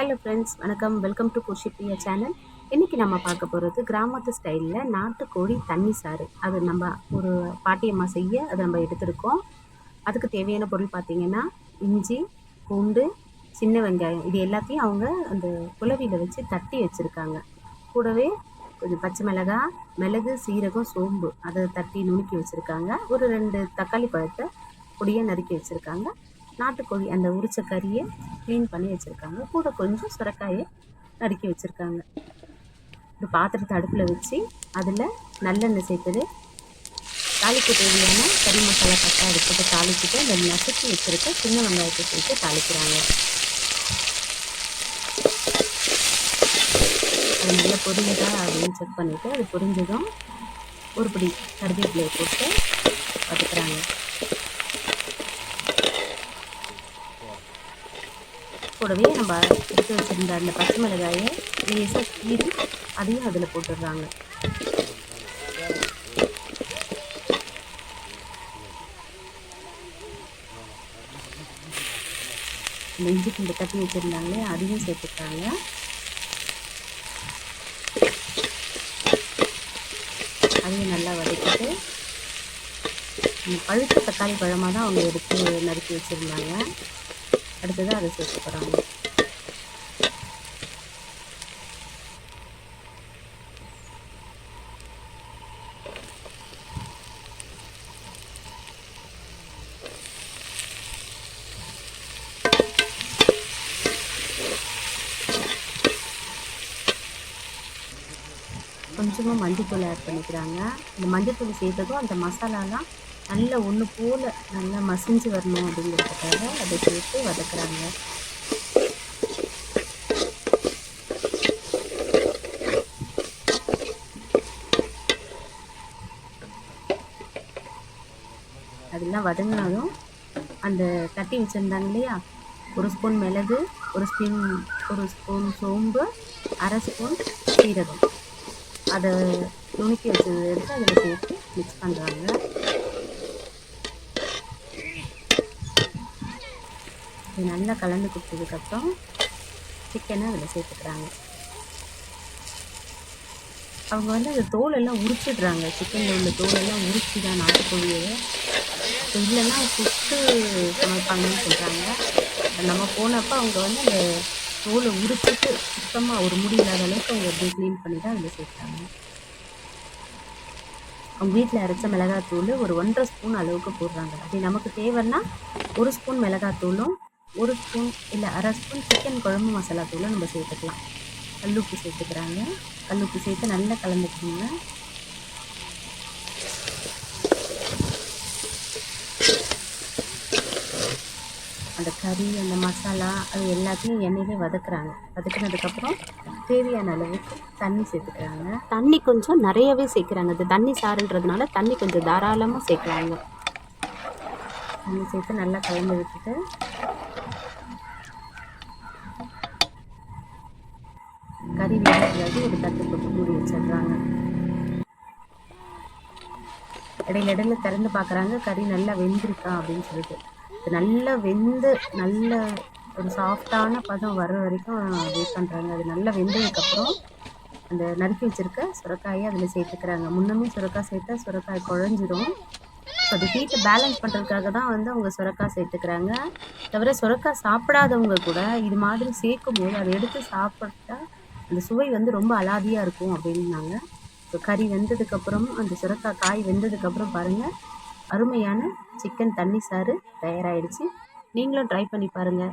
Hello friends வணக்கம். Welcome to Khushi Priya channel. இன்றைக்கி நம்ம பார்க்க போகிறது கிராமத்து ஸ்டைலில் நாட்டுக்கோழி தண்ணி சாறு. அது நம்ம ஒரு பாட்டியம்மா செய்ய அதை நம்ம எடுத்திருக்கோம். அதுக்கு தேவையான பொருள் பார்த்திங்கன்னா இஞ்சி பூண்டு சின்ன வெங்காயம். இது எல்லாத்தையும் அவங்க அந்த குலவியில் வச்சு தட்டி வச்சுருக்காங்க. கூடவே கொஞ்சம் பச்சை மிளகா மிளகு சீரகம் சோம்பு அதை தட்டி நுணுக்கி வச்சுருக்காங்க. ஒரு ரெண்டு தக்காளி பழத்தை பொடியாக நறுக்கி வச்சுருக்காங்க. நாட்டுக்கோழி அந்த உரிச்ச கறியை க்ளீன் பண்ணி வச்சுருக்காங்க. கூட கொஞ்சம் சுரக்காயை நறுக்கி வச்சுருக்காங்க. ஒரு பாத்திரத்தை அடுப்பில் வச்சு அதில் நல்லெண்ணெய் சேர்த்துது. தாளிக்கு தேவையான கறி மசாலா பட்டா போட்டு தாளிச்சுட்டு அந்த நசுக்கி வச்சுருக்க சின்ன வெங்காயத்தை சேர்த்து தாளிக்கிறாங்க. அது நல்லா பொரியுதா அப்படின்னு செக் பண்ணிவிட்டு அது பொரிஞ்சதும் ஒரு பிடி கருவேப்பிலையை போட்டு வதக்குறாங்க. கூடவே நம்ம எடுத்து வச்சுருந்த அந்த பச்சை மிளகாயை லேசாக கீறி அதையும் அதில் போட்டுடுறாங்க. இந்த இஞ்சி பூண்டு தட்டி வச்சுருந்தாங்களே அதையும் சேர்த்துக்கிறாங்க. அதையும் நல்லா வதக்கிட்டு பழுத்த தக்காளி பழமாக தான் அவங்க எடுத்து நறுக்கி வச்சுருந்தாங்க. அடுத்தது அதை சேர்த்து போகிறாங்க கொஞ்சமாக மஞ்சத்தூள் ஆட் பண்ணிக்கிறாங்க. இந்த மஞ்சத்தூள் சேர்த்ததும் அந்த மசாலாலாம் நல்ல ஒன்று போல் நல்லா மசிஞ்சு வரணும் அப்படிங்கிறதுக்காக அதை சேர்த்து வதக்குறாங்க. அதெல்லாம் வதங்கினாலும் அந்த தட்டி வச்சுருந்தாங்க இல்லையா? ஒரு ஸ்பூன் மிளகு ஒரு ஸ்பூன் ஒரு ஸ்பூன் சோம்பு அரை ஸ்பூன் சீரகம். அதை நுணுக்கி வச்சது எடுத்து அதில் சேர்த்து மிக்ஸ் பண்ணுறாங்க இது நல்லா கலந்து கொடுத்ததுக்கப்புறம் சிக்கனை அதில் சேர்த்துக்கிறாங்க. அவங்க வந்து அந்த தோலெல்லாம் உரிச்சிடுறாங்க. சிக்கனில் உள்ள தோலெல்லாம் உரிச்சு தான் நாட்டுக்கோழியை இல்லைன்னா சுட்டு சமைப்பாங்கன்னு சொல்கிறாங்க நம்ம போனப்போ அவங்க வந்து அந்த தோலை உரிச்சிட்டு சுத்தமாக ஒரு முடி இல்லாத அளவுக்கு அவங்க அப்படியே க்ளீன் பண்ணி தான் அதில் சேர்த்தாங்க அவங்க வீட்டில் அரைச்ச மிளகாத்தூள் ஒரு ஒன்றரை ஸ்பூன் அளவுக்கு போடுறாங்க. அப்படி நமக்கு தேவைன்னா ஒரு ஸ்பூன் மிளகாத்தூளும் ஒரு ஸ்பூன் இல்லை அரை ஸ்பூன் சிக்கன் குழம்பு மசாலா தூளும் நம்ம சேர்த்துக்கலாம். கல்லுப்பு சேர்த்துக்கிறாங்க. கல்லுப்பு சேர்த்து நல்லா கலந்துக்கோங்க. அந்த கறி அந்த மசாலா அது எல்லாத்தையும் எண்ணெயிலே வதக்குறாங்க. வதக்குனதுக்கப்புறம் தேவையான அளவுக்கு தண்ணி சேர்த்துக்கிறாங்க. தண்ணி கொஞ்சம் நிறையவே சேர்க்குறாங்க. இந்த தண்ணி சாறுன்றதுனால தண்ணி கொஞ்சம் தாராளமாக சேர்க்குறாங்க தண்ணி சேர்த்து நல்லா கலந்து விட்டுட்டு மாதிரி வீட்டுக்கு ஒரு தட்டு போட்டு மூடி வச்சிடுறாங்க. இடையில இடையில திறந்து பார்க்குறாங்க கறி நல்லா வெந்திருக்கா அப்படின்னு சொல்லிட்டு. இது நல்லா வெந்து நல்ல ஒரு சாஃப்டான பதம் வர்ற வரைக்கும் வெயிட் பண்ணுறாங்க அது நல்லா வெந்ததுக்கப்புறம் அந்த நறுக்கி வச்சுருக்க சுரக்காயை அதில் சேர்த்துக்கிறாங்க. முன்னமே சுரக்காய் சேர்த்தா சுரக்காய் குழஞ்சிரும். ஸோ அது ஹீட்டை பேலன்ஸ் பண்ணுறதுக்காக தான் வந்து அவங்க சுரக்காய் சேர்த்துக்கிறாங்க. தவிர சுரக்காய் சாப்பிடாதவங்க கூட இது மாதிரி சேர்க்கும் போது அதை எடுத்து சாப்பிட்டா அந்த சுவை வந்து ரொம்ப அலாதியாக இருக்கும் அப்படின்னாங்க. ஸோ கறி வெந்ததுக்கப்புறம் அந்த சுரக்காய் காய் வெந்ததுக்கப்புறம் பாருங்கள் அருமையான சிக்கன் தண்ணி சாறு தயாராகிடுச்சு நீங்களும் ட்ரை பண்ணி பாருங்கள்